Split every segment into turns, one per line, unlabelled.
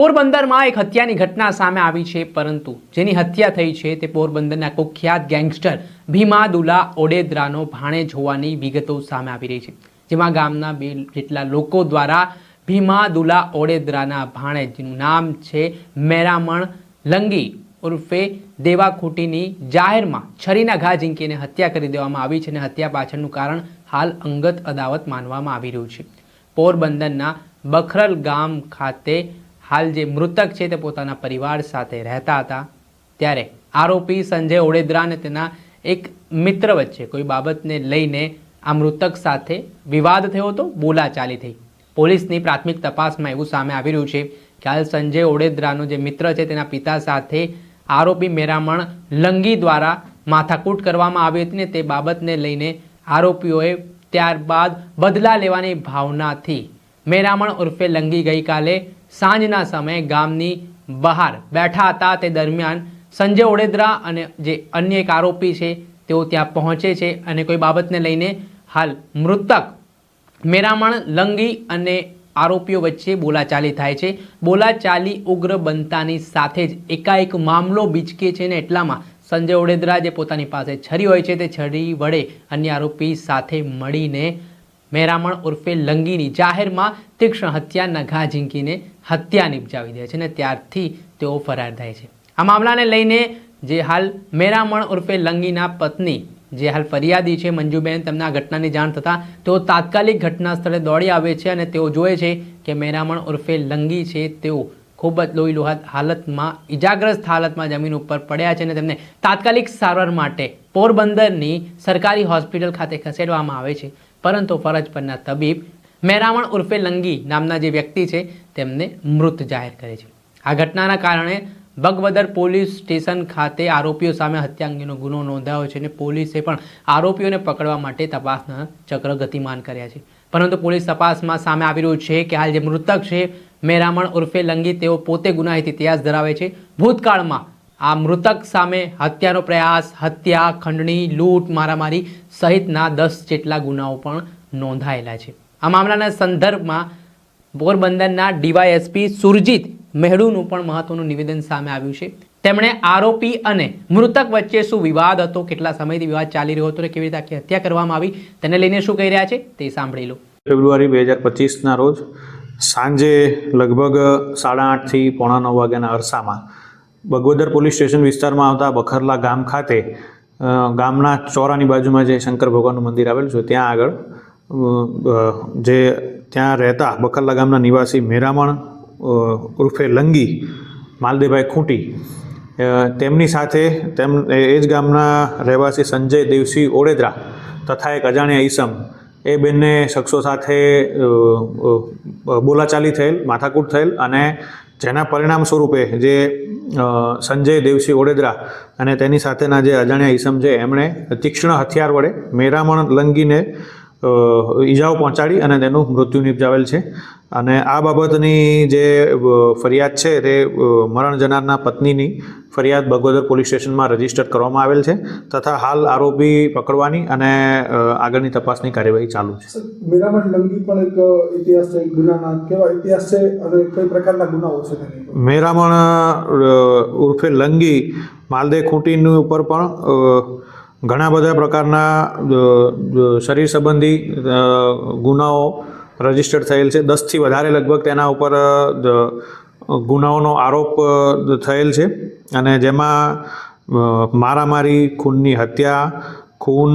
પોરબંદરમાં એક હત્યાની ઘટના સામે આવી છે, પરંતુ જેની હત્યા થઈ છે તે પોરબંદરના કુખ્યાત ગેંગસ્ટર ભીમા દુલા ઓડેદરાનો ભાણેજ હોવાની વિગતો સામે આવી રહી છે, જેમાં ગામના બે જેટલા લોકો દ્વારા ભીમા દુલા ઓડેદરાના ભાણેજ જેનું નામ છે મેરામણ લંગી ઉર્ફે દેવાખૂટીની જાહેરમાં છરીના ઘા ઝીંકીને હત્યા કરી દેવામાં આવી છે અને હત્યા પાછળનું કારણ હાલ અંગત અદાવત માનવામાં આવી રહ્યું છે. પોરબંદરના બખરલ ગામ ખાતે હાલ જે મૃતક છે તે પોતાના પરિવાર સાથે રહેતા હતા. ત્યારે આરોપી સંજય ઓડેદરા અને તેના એક મિત્ર વચ્ચે કોઈ બાબતને લઈને આ મૃતક સાથે વિવાદ થયો હતો, બોલાચાલી થઈ. પોલીસની પ્રાથમિક તપાસમાં એવું સામે આવી રહ્યું છે કે હાલ સંજય ઓડેદરાનો જે મિત્ર છે તેના પિતા સાથે આરોપી મેરામણ લંગી દ્વારા માથાકૂટ કરવામાં આવી હતી ને તે બાબતને લઈને આરોપીઓએ ત્યારબાદ બદલા લેવાની ભાવનાથી મેરામણ ઉર્ફે લંગી ગઈકાલે સાંજના સમયે ગામની બહાર બેઠા હતા તે દરમિયાન સંજય ઓડેદરા અને જે અન્ય એક આરોપી છે, તેઓ ત્યાં પહોંચે છે અને કોઈ બાબતને લઈને હાલ મૃતક મેરામણ, લંગી અને આરોપીઓ વચ્ચે બોલાચાલી થાય છે. બોલાચાલી ઉગ્ર બનતાની સાથે જ એકાએક મામલો બીચકે છે ને એટલામાં સંજય ઓડેદરા જે પોતાની પાસે છરી હોય છે, તે છરી વડે અન્ય આરોપી સાથે મળીને મેરામણ ઉર્ફે લંગીની જાહેરમાં તીક્ષ્ણ હત્યાના ઘા ઝીંકીને હત્યા નિપજાવી દે છે અને ત્યારથી તેઓ ફરાર થાય છે. આ મામલાને લઈને જે હાલ મેરામણ ઉર્ફે લંગીના પત્ની, જે હાલ ફરિયાદી છે મંજુબેન, તેમને આ ઘટનાની જાણ થતાં તેઓ તાત્કાલિક ઘટના સ્થળે દોડી આવે છે અને તેઓ જોએ છે કે મેરામણ ઉર્ફે લંગી છે. તેઓ ખૂબ જ લોહી લોહાત હાલતમાં ઇજાગ્રસ્ત હાલતમાં જમીન ઉપર પડ્યા છે અને તેમને તાત્કાલિક સારવાર માટે પોરબંદરની સરકારી હોસ્પિટલ ખાતે ખસેડવામાં આવે છે. પરંતુ ફરજ પરના તબીબ મેરામણ ઉર્ફે લંગી નામના જે વ્યક્તિ છે, તેમને મૃત જાહેર કરે છે. આ ઘટનાના કારણે બગવદર પોલીસ સ્ટેશન ખાતે આરોપીઓ સામે હત્યા અંગેનો ગુનો નોંધાયો છે અને પોલીસે પણ આરોપીઓને પકડવા માટે તપાસના ચક્ર ગતિમાન કર્યા છે. પરંતુ પોલીસ તપાસમાં સામે આવી રહ્યું છે કે હાલ જે મૃતક છે, મેરામણ ઉર્ફે લંગી, તેઓ પોતે ગુનાહિત ઇતિહાસ ધરાવે છે. ભૂતકાળમાં આ મૃતક સામે હત્યાનો પ્રયાસ, હત્યા, ખંડણી, લૂંટ, મારામારી સહિતના દસ જેટલા ગુનાઓ પણ નોંધાયેલા છે. આ મામલાના સંદર્ભમાં પોરબંદરના ડીવાયએસપી સુરજીત મેહડુનું પણ મહત્વનું નિવેદન સામે આવ્યું છે. તેમણે આરોપી અને મૃતક વચ્ચે શું વિવાદ હતો, કેટલા સમયથી વિવાદ ચાલી રહ્યો હતો કેવી રીતે હત્યા કરવામાં આવી, તેને લઈને શું કહી રહ્યા છે તે સાંભળી લો.
ફેબ્રુઆરી બે હજાર પચીસના રોજ સાંજે લગભગ સાડા આઠથી પોણા નવ વાગ્યાના અરસામાં બગોદર પોલીસ સ્ટેશન વિસ્તારમાં આવતા બખરલા ગામ ખાતે ગામના ચોરાની બાજુમાં જે શંકર ભગવાનનું મંદિર આવેલું છે, ત્યાં આગળ જે ત્યાં રહેતા બખરલા ગામના નિવાસી મેરામણ ઉર્ફે લંગી માલદેભાઈ ખૂંટી તેમની સાથે તેમ, એ જ ગામના રહેવાસી સંજય દેવસી ઓડેદરા તથા એક અજાણ્યા ઈસમ, એ બંને શખ્સો સાથે બોલાચાલી થયેલ, માથાકૂટ થયેલ અને જેના પરિણામ સ્વરૂપે જે સંજય દેવસિંહ ઓડેદરા અને તેની સાથેના જે અજાણ્યા ઈસમ છે, એમણે તીક્ષ્ણ હથિયાર વડે મેરામણ લંગીને ઈજાઓ પહોંચાડી અને તેનું મૃત્યુ નિપજાવેલ છે. અને આ બાબતની જે ફરિયાદ છે તે મરણ જનારના પત્નીની ફરિયાદ બગોદર પોલીસ સ્ટેશનમાં રજિસ્ટર કરવામાં આવેલ છે તથા હાલ આરોપી પકડવાની અને આગળની તપાસની કાર્યવાહી ચાલુ છે.
મેરામણ લંગી પણ એક ઇતિહાસ છે ગુનાના કેવા ઇતિહાસ છે અને કઈ પ્રકારના ગુનાઓ છે
મેરામણ ઉર્ફે લંગી માલદે ખૂંટીની ઉપર પણ ઘણા બધા પ્રકારના શરીર સંબંધી ગુનાઓ રજીસ્ટર્ડ થયેલ છે. દસથી વધારે લગભગ તેના ઉપર ગુનાઓનો આરોપ થયેલ છે. અને જેમાં મારામારી, ખૂનની હત્યા, ખૂન,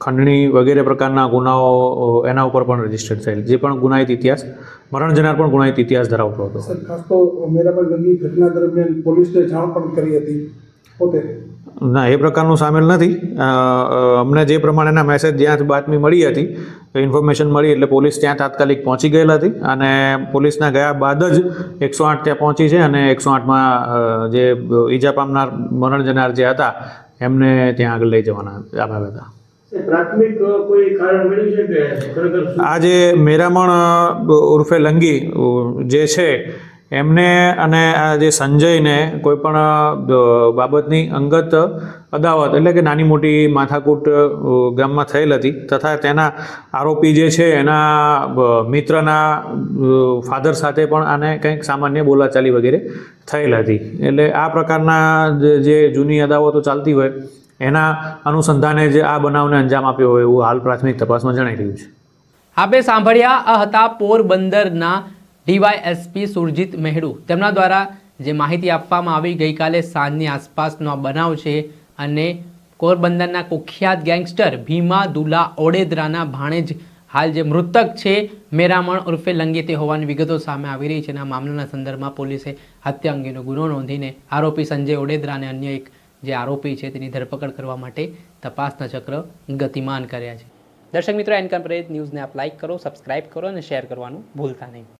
ખંડણી વગેરે પ્રકારના ગુનાઓ એના ઉપર પણ રજીસ્ટર્ડ થયેલ. જે પણ ગુનાહિત ઇતિહાસ મરણ જનાર પણ ગુનાહિત ઇતિહાસ ધરાવતો હતો.
ખાસ તો મેરામણ ઘટના દરમિયાન પોલીસને જાણ પણ કરી હતી પોતે.
ના એ પ્રકારનું સામેલ નથી. અમને જે પ્રમાણેના મેસેજ જ્યાં બાતમી મળી હતી ઇન્ફોર્મેશન મળી એટલે પોલીસ ત્યાં તાત્કાલિક પહોંચી ગયેલ હતી અને પોલીસના ગયા બાદ જ એકસો આઠ ત્યાં પહોંચી છે અને એકસો આઠમાં જે ઈજા પામનાર મરણ જનાર જે હતા એમને ત્યાં આગળ લઈ જવાના આવ્યા હતા.
પ્રાથમિક કોઈ કારણ મળ્યું છે કે ખરેખર શું?
આ જે મેરામણ ઉર્ફે લંગી જે છે એમને અને જે સંજયને કોઈ પણ બાબતની અંગત અદાવત એટલે કે નાની મોટી માથાકૂટ ગામમાં થયેલ હતી તથા તેના આરોપી જે છે એના મિત્રના ફાધર સાથે પણ આને કંઈક સામાન્ય બોલાચાલી વગેરે થયેલ હતી. એટલે આ પ્રકારના જે જૂની અદાવતો ચાલતી હોય એના અનુસંધાને જે આ બનાવને અંજામ આપ્યો હોય એવું હાલ પ્રાથમિક તપાસમાં જણાઈ રહ્યું છે.
આપે સાંભળ્યા આ હતા પોરબંદરના ડીવાયએસપી સુરજીત મહેડુ. તેમના દ્વારા જે માહિતી આપવામાં આવી, ગઈકાલે સાંજની આસપાસનો બનાવ છે અને પોરબંદરના કુખ્યાત ગેંગસ્ટર ભીમા દુલા ઓડેદરાના ભાણેજ હાલ જે મૃતક છે મેરામણ ઉર્ફે લંગેતે હોવાની વિગતો સામે આવી રહી છે અને આ મામલાના સંદર્ભમાં પોલીસે હત્યા અંગેનો ગુનો નોંધીને આરોપી સંજય ઓડેદરા અને અન્ય એક જે આરોપી છે તેની ધરપકડ કરવા માટે તપાસના ચક્ર ગતિમાન કર્યા છે. દર્શક મિત્રો, એનકમ ન્યૂઝને આપ લાઇક કરો, સબસ્ક્રાઇબ કરો અને શેર કરવાનું ભૂલતા નહીં.